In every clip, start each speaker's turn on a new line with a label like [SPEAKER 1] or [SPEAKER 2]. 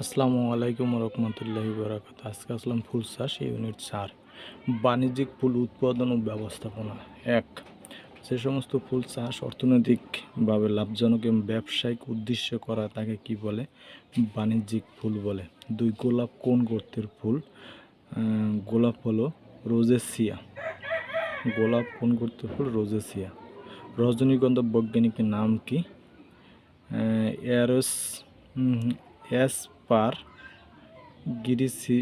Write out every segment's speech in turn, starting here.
[SPEAKER 1] আসসালামু আলাইকুম রহমতুল্লাহি বরাকাত। আজকে আসলাম ফুল চাষ ইউনিট চার, বাণিজ্যিক ফুল উৎপাদন ও ব্যবস্থাপনা। এক, যে সমস্ত ফুল চাষ অর্থনৈতিকভাবে লাভজনক এবং ব্যবসায়িক উদ্দেশ্যে করা তাকে কি বলে? বাণিজ্যিক ফুল বলে। দুই, গোলাপ কোন গোত্রের ফুল? গোলাপ হলো রোজেসিয়া। গোলাপ কোন গোত্রের ফুল? রোজেসিয়া। রজনীগন্ধা বৈজ্ঞানিকের নাম কি? এরস এসপার গিরিসি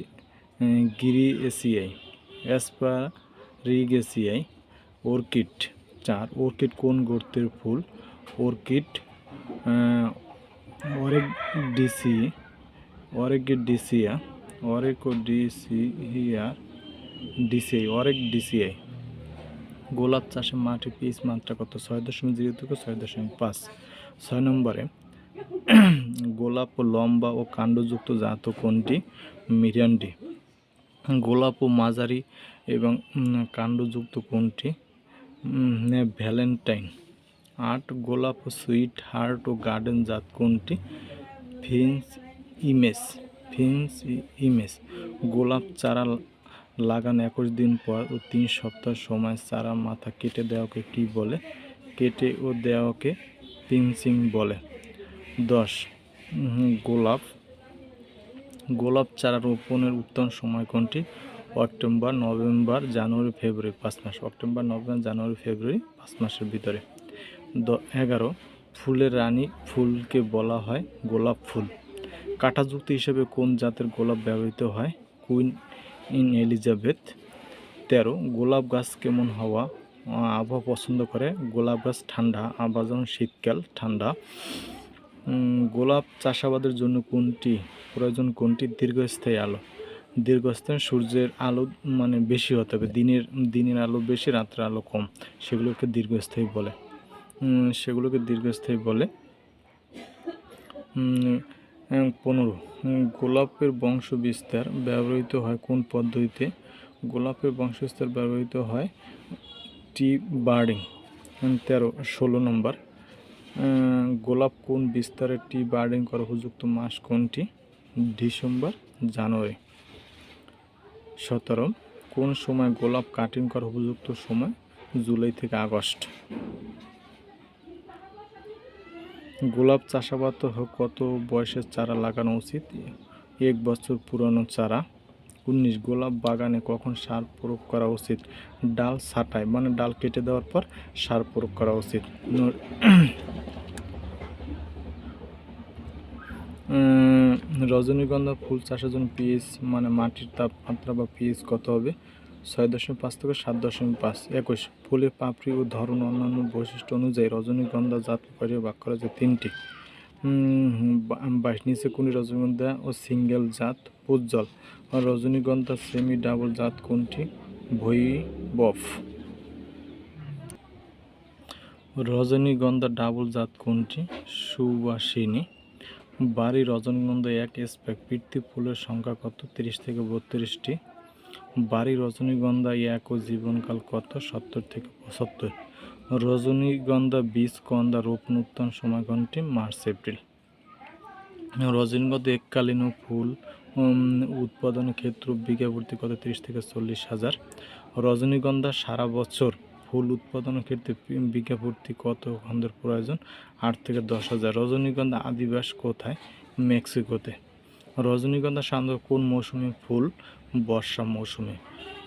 [SPEAKER 1] গিরিএসিআই এসপার রিগেসিআই অর্কিড চার। অর্কিড কোন গোত্রের ফুল? অর্কিড অরেক ডিসি অরেক ডিসিয়া অরেক ডিসিয়া ডিসিআই অরেক ডিসিআই গোলাপ চাষে মাটি পিচ মাত্রা কত? ছয় দশমিক জিরো থেকে ছয় দশমিক পাঁচ। ছয় নম্বরে গোলাপ ও লম্বা ও কাণ্ডযুক্ত জাত কোনটি? মিরিয়ান্ডি। গোলাপ ও মাঝারি এবং কাণ্ডযুক্ত কোনটি? ভ্যালেন্টাইন। আট, গোলাপ ও সুইট হার্ট ও গার্ডেন জাত কোনটি? ফিন্স ইমেজ ফিন্স ই- ইমেজ গোলাপ চারা লাগান একুশ দিন পর ও তিন সপ্তাহ সময় চারা মাথা কেটে দেওয়াকে কি বলে? কেটে ও দেওয়াকে পিনচিং বলে। দশ। গোলাপ। গোলাপ চারা রোপণের উত্তম সময় কোনটি? অক্টোবর নভেম্বর, জানুয়ারি, ফেব্রুয়ারি, পাঁচ মাস। অক্টোবর নভেম্বর, জানুয়ারি, ফেব্রুয়ারি, পাঁচ মাসের ভিতরে। দ, এগারো। ফুলের রানী ফুলকে বলা হয় গোলাপ ফুল। কাঁটাযুক্ত হিসেবে কোন জাতের গোলাপ ব্যবহৃত হয়? কুইন ইন এলিজাবেথ। তেরো। গোলাপ গাছ কেমন হওয়া, আবহাওয়া পছন্দ করে? গোলাপ গাছ ঠান্ডা আবার যেমন শীতকাল ঠান্ডা। গোলাপ চাষাবাদের জন্য কোনটি প্রয়োজন, কোনটি দীর্ঘস্থায়ী আলো? দীর্ঘস্থায়ী সূর্যের আলো মানে বেশি হতে হবে, দিনের দিনের আলো বেশি রাত্রের আলো কম, সেগুলোকে দীর্ঘস্থায়ী বলে। সেগুলোকে দীর্ঘস্থায়ী বলে পনেরো। গোলাপের বংশ বিস্তার ব্যবহৃত হয় কোন পদ্ধতিতে? গোলাপের বংশ বিস্তার ব্যবহৃত হয় টি বার্ডিং, তেরো, ষোলো নম্বর। গোলাপ কোন বিস্তারে টি বার্ডিং করা উপযুক্ত মাস কোনটি? December, January. সতেরো, কোন সময় গোলাপ কাটিং করা উপযুক্ত সময়? জুলাই থেকে আগস্ট। গোলাপ চাষাবাদ কত বয়সের চারা লাগানো উচিত? এক বছর পুরানো চারা। উনিশ গোলাপ বাগানে কখন সার প্রয়োগ করা উচিত? ডাল ছাঁটাই মানে ডাল কেটে দেওয়ার পর সার প্রয়োগ করা উচিত। রজনীগন্ধা ফুল চাষের জন্য পিএইচ মানে মাটির তাপমাত্রা বা পিএইচ কত হবে? ছয় দশমিক পাঁচ থেকে সাত দশমিক পাঁচ। একুশ। ফুলের পাপড়ি ও ধরন অন্যান্য বৈশিষ্ট্য অনুযায়ী রজনীগন্ধা জাত প্রকারে ভাগ করা যায় তিনটি। বাইশ নিচে কোন রজনীগন্ধা ও সিঙ্গেল জাত উজ্জ্বল। রজনীগন্ধা সেমি ডাবল জাত কোনটি? ভৈবব রজনীগন্ধা ডাবল জাত কোনটি? সুবাসিনী। বাড়ি রজনীগন্ধা এক স্পেক বৃত্তি ফুলের সংখ্যা কত? তিরিশ থেকে বত্রিশটি। বাড়ি রজনীগন্ধা এক ও জীবনকাল কত? সত্তর থেকে পঁচাত্তর। রজনীগন্ধা বীজ কন্দা রোপণ উত্তম সময় কোনটি মার্চ এপ্রিল। রজনীগন্ধা এককালীন ফুল উম, উৎপাদনের ক্ষেত্র প্রতি কত? তিরিশ থেকে চল্লিশ হাজার। রজনীগন্ধা সারা বছর ফুল উৎপাদনের ক্ষেত্রে প্রতি কত খন্দের প্রয়োজন? আট থেকে দশ হাজার। রজনীগন্ধা আদিবাস কোথায়? মেক্সিকোতে। রজনীগন্ধা সাধারণত কোন মৌসুমে ফুল, বর্ষা মৌসুমে?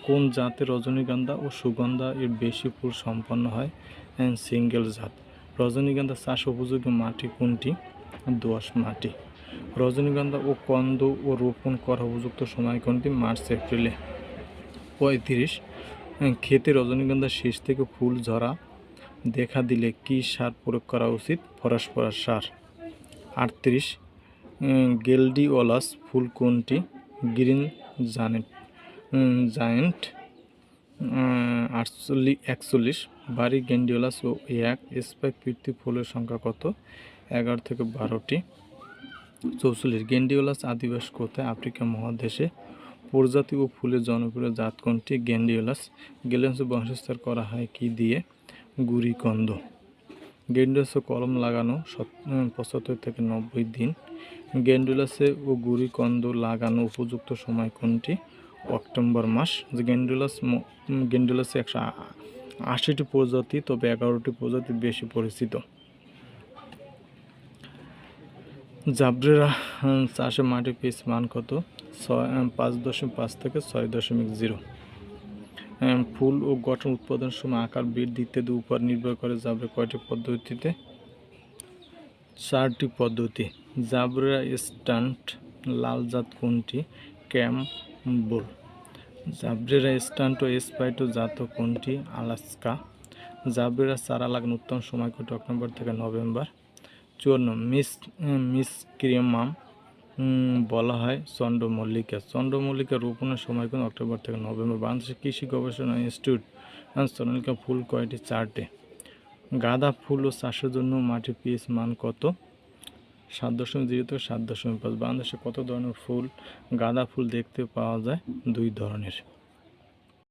[SPEAKER 1] কোন জাতের রজনীগন্ধা ও সুগন্ধা এর বেশি ফুল সম্পন্ন হয়? সিঙ্গেল জাত। রজনীগন্ধা চাষ উপযোগী মাটি কোনটি? দোআঁশ মাটি। রজনীগন্ধা ও কন্দ ও রোপণ করা উপযুক্ত সময় কোনটি? মার্চ, এপ্রিলে। পঁয়ত্রিশ। ক্ষেতে রজনীগন্ধা শেষ থেকে ফুল ঝরা দেখা দিলে কি সার প্রয়োগ করা উচিত? ফরাসফরাস সার। আটত্রিশ। গেলডিওলাস ফুল কোনটি? গ্রিন জানেট জায়েন্ট আটচল্লিশ একচল্লিশ। বাড়ি গেন্ডিওলাস ও এক। স্পাইক কীর্তি ফুলের সংখ্যা কত? এগারো থেকে বারোটি। চৌচল্লিশ। গেন্ডিওলাস আদিবাস কোথায়? আফ্রিকা মহাদেশে। প্রজাতি ও ফুলের জনপ্রিয় জাত কোনটি? গেন্ডিওলাস গেলেন্স বংশস্থার করা হয় কি দিয়ে? গুড়িকন্দ। গেন্ডুলাসে কলম লাগানো পঁচাত্তর থেকে নব্বই দিন। গেন্ডুলাসে ও গুড়িকন্দ লাগানো উপযুক্ত সময় কোনটি? অক্টোবর মাস। গেন্ডুলাস গেন্ডুলাসে একশো আশিটি প্রজাতি, তবে এগারোটি প্রজাতি বেশি পরিচিত। জাবরেরা চাষে মাটি পিস মান কত? ছয় পাঁচ দশমিক পাঁচ থেকে ছয় দশমিক জিরো। ফুল ও গঠন উৎপাদন সময় আকার বৃদ্ধি ইত্যাদি উপর নির্ভর করে জাবরে কয়টি পদ্ধতিতে? চারটি পদ্ধতি। জাবরা স্টান্ট লাল জাত কোনটি? ক্যাম্বল। জাবরেরা স্টান্ট ও স্পাইটো জাত কোনটি? আলাস্কা। জাবরেরা চারা লাগানো উত্তম সময় কোনটি অক্টোবর থেকে নভেম্বর। চুয়ান্ন। মিস মিস ক্রিয়ামাম বলা হয় চন্দ্রমল্লিকা। চন্দ্রমল্লিকা রোপণের সময় কোন অক্টোবর থেকে নভেম্বর বাংলাদেশের কৃষি গবেষণা ইনস্টিটিউট চন্দ্রমল্লিকা ফুল কয়টি? চারটে। গাঁদা ফুল ও চাষের জন্য মাটি পিস মান কত? সাত দশমিক জিরো থেকে সাত দশমিক পাঁচ। বাংলাদেশে কত ধরনের ফুল গাঁদা ফুল দেখতে পাওয়া যায়? দুই ধরনের।